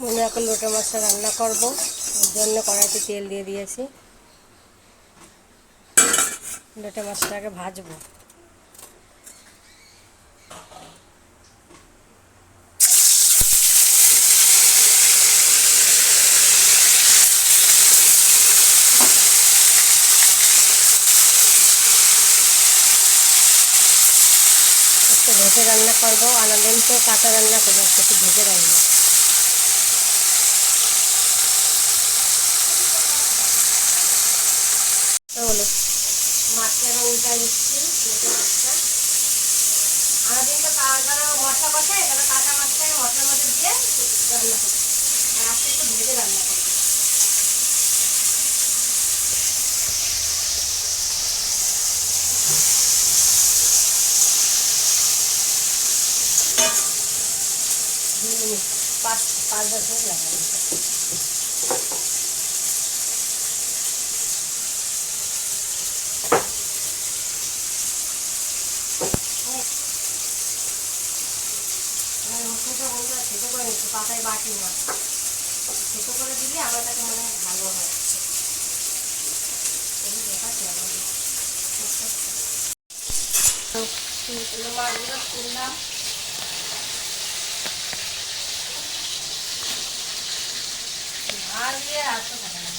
মনে এখন লোটে মাছটা রান্না করব। ওর জন্য কড়াইতে তেল দিয়ে দিয়েছি। লোটে মাছটাকে ভাজবো। ভেজে রান্না করব। আনাদিন তো কাঁচা রান্না করব, একটু ভেজে রান্না। হলো মাছটা উল্টাই দিচ্ছি মাছটা। তাহলে কাঁচা মাছটাকে মশলার মধ্যে দিয়ে রান্না করব। আর পাঁচ পাঁচ দশ লাগাবো রসুনটা বন্ধুরা ছেটো করে নিচ্ছি পাতায় বাটি না। ছেটো করে দিলে আমার কাছে মনে হয় ভালো হয়। এই দেখাচ্ছি আমাদের মাছগুলো তুললাম। আর দিয়ে আসতে থাকে না।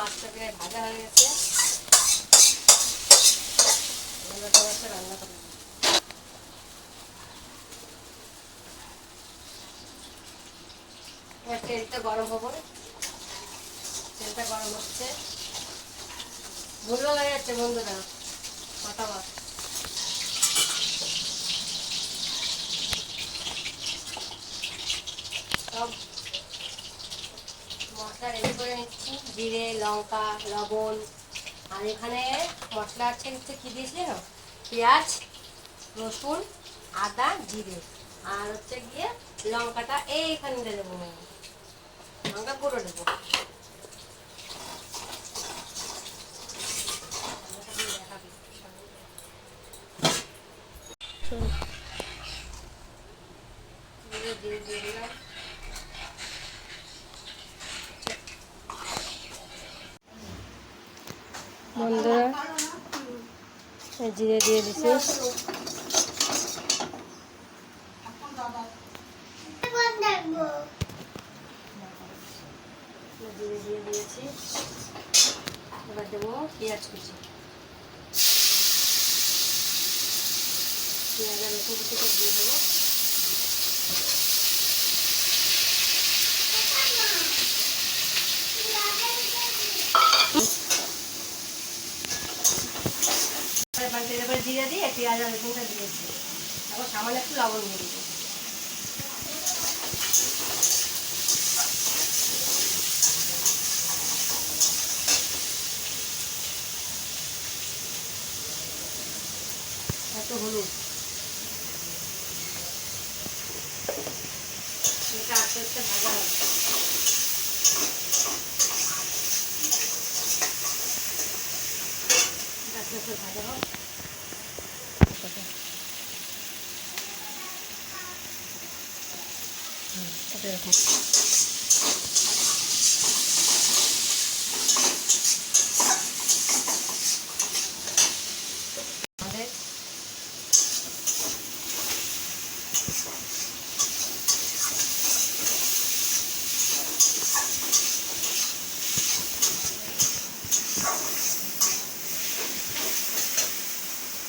ভাজা হয়ে গেছে। রান্না তেলটা গরম হবে। তেলটা গরম হচ্ছে। ভুলও হয়ে যাচ্ছে বন্ধুরা, কথা সব মশলা রেডি করে নিচ্ছি জিরে লঙ্কা লবণ আর এখানে মশলা আছে হচ্ছে কী দিয়েছি না? পেঁয়াজ রসুন আদা জিরে। আর হচ্ছে গিয়ে লঙ্কাটা এইখানে দিয়ে দেবো। লঙ্কা গুঁড়ো দেবো। দিয়ে দিয়ে দিলাম। জিরে দিয়ে দিছি। জিরে দিয়ে দিয়েছি। এবার দেবো পেঁয়াজ কুচি। পেঁয়াজ আমি রসুন কুচিটা দিয়ে দেবো এবার তেলে করে জিরে দিয়ে পেঁয়াজ আর রসুনটা দিয়েছি এখন সামান্য একটু লবণ দিয়ে দেবো এত হলুদ। এটা আস্তে আস্তে ভাজা হবে। আস্তে ভাজা হোক হুম, এটা এরকম। আমাদের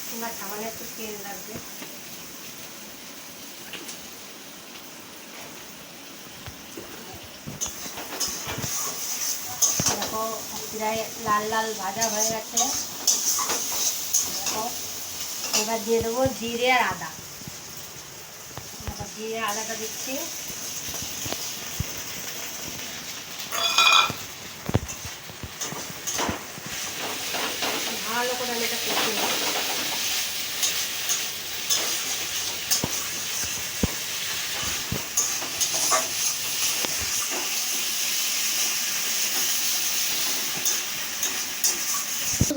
তোমরা সামান্য একটু তেল লাগবে প্রায় লাল লাল ভাজা হয়ে গেছে। এবার দিয়ে দেবো জিরে আর আদা। এবার জিরে আদাটা দিচ্ছি। ভালো করে আমি এটা কষিয়ে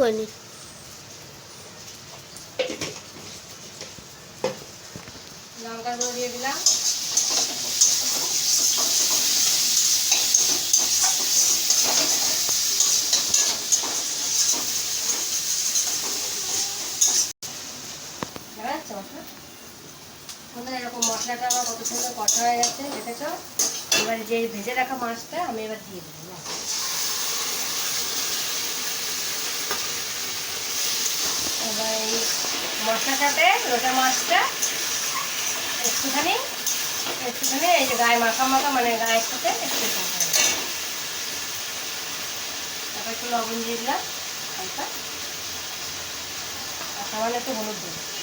করিনি লঙ্কা গুঁড়ো দিয়ে দিলাম। এরকম মশলাটা আমার কত সুন্দর কষা হয়ে গেছে, দেখেছ? এবার যে ভেজে রাখা মাছটা আমি এবার দিয়ে দেবো এবার এই মশলার সাথে লোটা মাছটা একটুখানি একটুখানি এই যে গায়ে মাখা মাখা মানে গায়ের সাথে একটু তারপর একটু লবণ দিয়ে দিলাম, হালকা। আর সামান্য একটু হলুদ দিলাম।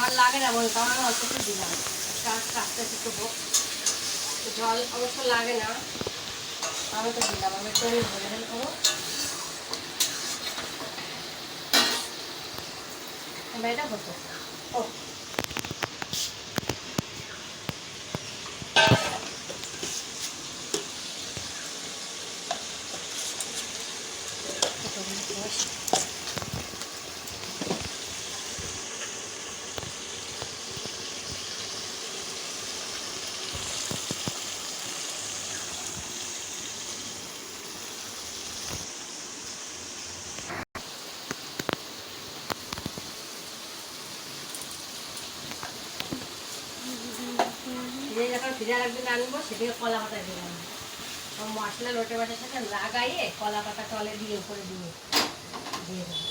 জল লাগে না বলে তখন আমি অল্প একটু দিলাম। আস্তে আস্তে তো জল অবশ্য লাগে না। আমি তো দিলাম, আমি ভরে ভরে করব এবার এটা হতো ও ফিরে রাখবে আনব, সেদিকে কলা পাতা দিলাম মশলা লোটে মাছের সাথে লাগাইয়ে কলা পাতা তলে দিয়ে, উপরে দিয়ে দিয়ে দেবো।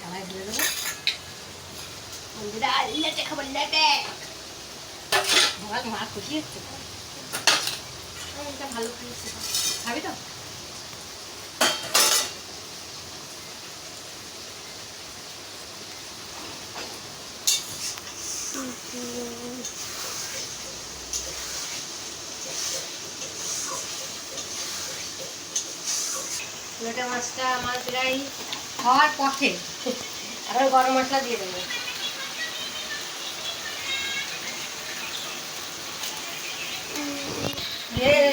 কালাই দিয়ে দেবো। বন্ধুরা, লেটে মা খুশি হচ্ছে ভালো খেয়েছে খাবি তো? লোটা মাছটা আমার প্রায় হওয়ার পথে। এখন গরম মশলা দিয়ে দেবো।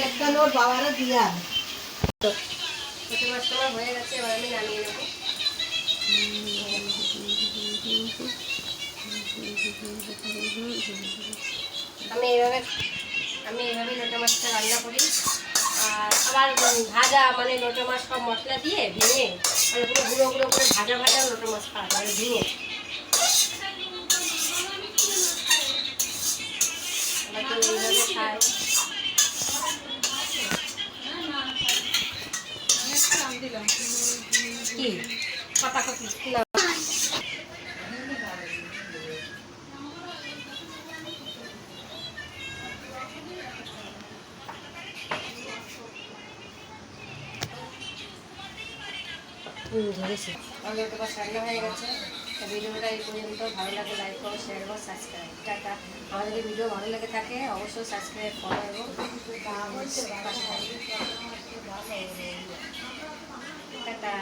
একটা দিয়া লোটা মাছটা আমার হয়ে গেছে আমি নামিয়ে আমি এইভাবে আমি এইভাবে লোটা মাছটা রান্না করি। আর আবার ভাজা মানে লোটা মাছ সব মশলা দিয়ে ভেঙে মানে পুরো গুঁড়ো গুঁড়ো করে ভাজা ভাজা লোটা মাছ খাওয়া যায় ভেঙে। আমরা কি? কথা কপি না। ধরেছি। আমাদের তোমার হয়ে গেছে। ভিডিওটা এই পর্যন্ত। ভালো লাগে লাইক করো শেয়ার করো সাবস্ক্রাইব টাটা। আমাদের ভিডিও ভালো লাগে থাকে, অবশ্যই সাবস্ক্রাইব করো এবং টাটা।